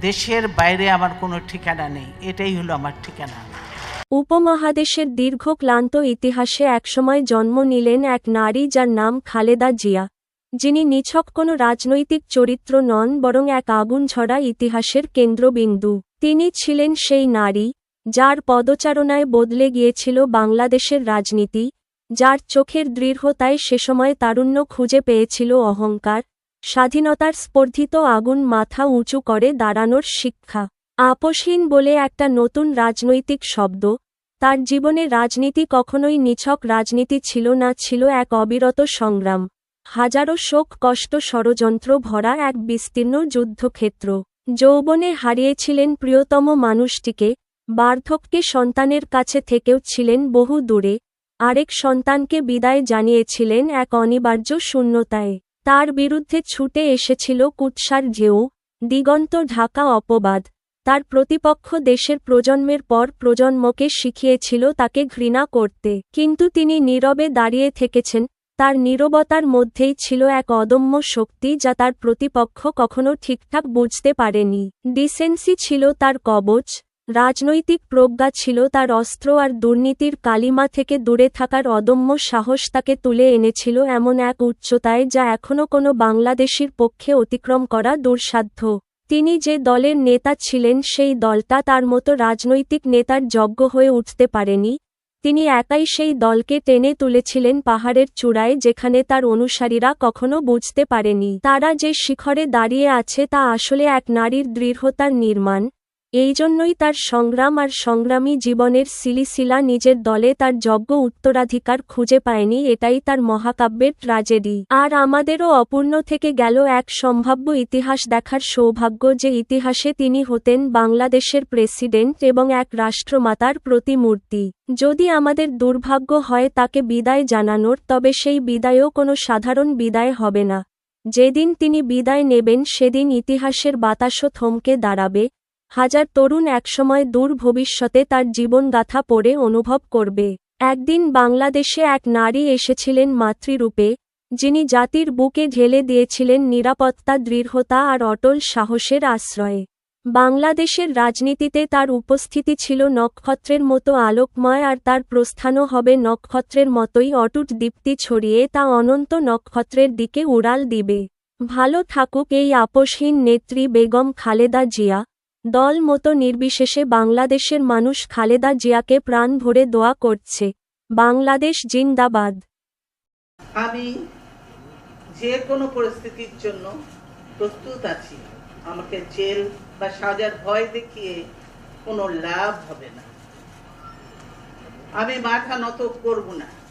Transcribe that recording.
দেশের বাইরে আমার কোনো ঠিকানা নেই। এটাই হলো আমার ঠিকানা। উপমহাদেশের দীর্ঘ ক্লান্ত ইতিহাসে একসময় জন্ম নিলেন এক নারী যার নাম খালেদা জিয়া, যিনি নিছক কোনো রাজনৈতিক চরিত্র নন, বরং এক আগুন ঝরা ইতিহাসের কেন্দ্রবিন্দু। তিনি ছিলেন সেই নারী যার পদচারণায় বদলে গিয়েছিল বাংলাদেশের রাজনীতি, যার চোখের দৃঢ়তায় সে সময় তারুণ্য খুঁজে পেয়েছিল অহংকার স্বাধীনতার স্পর্ধিত আগুন মাথা উঁচু করে দাঁড়ানোর শিক্ষা। আপসহীন বলে একটা নতুন রাজনৈতিক শব্দ। তার জীবনে রাজনীতি কখনোই নিছক রাজনীতি ছিল না, ছিল এক অবিরত সংগ্রাম। হাজারো শোক, কষ্ট, ষড়যন্ত্র ভরা এক বিস্তীর্ণ যুদ্ধক্ষেত্র। যৌবনে হারিয়েছিলেন প্রিয়তম মানুষটিকে, বার্ধক্যে সন্তানের কাছে থেকেও ছিলেন বহু দূরে আরেক সন্তানকে বিদায় জানিয়েছিলেন এক অনিবার্য শূন্যতায়। তার বিরুদ্ধে ছুটে এসেছিল কুৎসার ঢেউ, দিগন্ত ঢাকা অপবাদ। তার প্রতিপক্ষ দেশের প্রজন্মের পর প্রজন্মকে শিখিয়েছিল তাকে ঘৃণা করতে। কিন্তু তিনি নীরবে দাঁড়িয়ে থেকেছেন, তার নীরবতার মধ্যেই ছিল এক অদম্য শক্তি যা তার প্রতিপক্ষ কখনো ঠিকঠাক বুঝতে পারেনি। ডিসেন্সি ছিল তার কবচ রাজনৈতিক প্রজ্ঞা ছিল তার অস্ত্র আর দুর্নীতির কালিমা থেকে দূরে থাকার অদম্য সাহস তাকে তুলে এনেছিল এমন এক উচ্চতায় যা এখনও কোনো বাংলাদেশির পক্ষে অতিক্রম করা দুঃসাধ্য। তিনি যে দলের নেতা ছিলেন, সেই দলটা তার মতো রাজনৈতিক নেতার যজ্ঞ হয়ে উঠতে পারেনি। তিনি একাই সেই দলকে টেনে তুলেছিলেন পাহাড়ের চূড়ায়, যেখানে তার অনুসারীরা কখনো বুঝতে পারেনি। তারা যে শিখরে দাঁড়িয়ে আছে তা আসলে এক নারীর দৃঢ়তার নির্মাণ। এই জন্যই তার সংগ্রাম আর সংগ্রামী জীবনের সিলিসিলা নিজের দলে তার যজ্ঞ উত্তরাধিকার খুঁজে পায়নি, এটাই তার মহাকাব্যের ট্রাজেডি আর আমাদেরও অপূর্ণ থেকে গেল এক সম্ভাব্য ইতিহাস দেখার সৌভাগ্য যে ইতিহাসে তিনি হতেন বাংলাদেশের প্রেসিডেন্ট এবং এক রাষ্ট্রমাতার প্রতিমূর্তি। যদি আমাদের দুর্ভাগ্য হয় তাকে বিদায় জানানোর, তবে সেই বিদায়ও কোনো সাধারণ বিদায় হবে না। যেদিন তিনি বিদায় নেবেন, সেদিন ইতিহাসের বাতাসও থমকে দাঁড়াবে হাজার তরুণ একসময় দূর ভবিষ্যতে তার জীবনগাথা পড়ে অনুভব করবে। একদিন বাংলাদেশে এক নারী এসেছিলেন মাতৃরূপে, যিনি জাতির বুকে ঢেলে দিয়েছিলেন নিরাপত্তা, দৃঢ়তা আর অটল সাহসের আশ্রয়ে। বাংলাদেশের রাজনীতিতে তার উপস্থিতি ছিল নক্ষত্রের মতো আলোকময় আর তার প্রস্থানও হবে নক্ষত্রের মতোই অটুট দীপ্তি ছড়িয়ে তা অনন্ত নক্ষত্রের দিকে উড়াল দিবে। ভালো থাকুক এই আপসহীন নেত্রী বেগম খালেদা জিয়া। দল মতো নির্বিশেষে বাংলাদেশের মানুষ খালেদা জিয়াকে প্রাণ ভরে দোয়া করছে। বাংলাদেশ জিন্দাবাদ। আমি যে কোনো পরিস্থিতির জন্য প্রস্তুত আছি। আমাকে জেল বা সাজার ভয় দেখিয়ে কোনো লাভ হবে না। আমি মাথা নত করব না।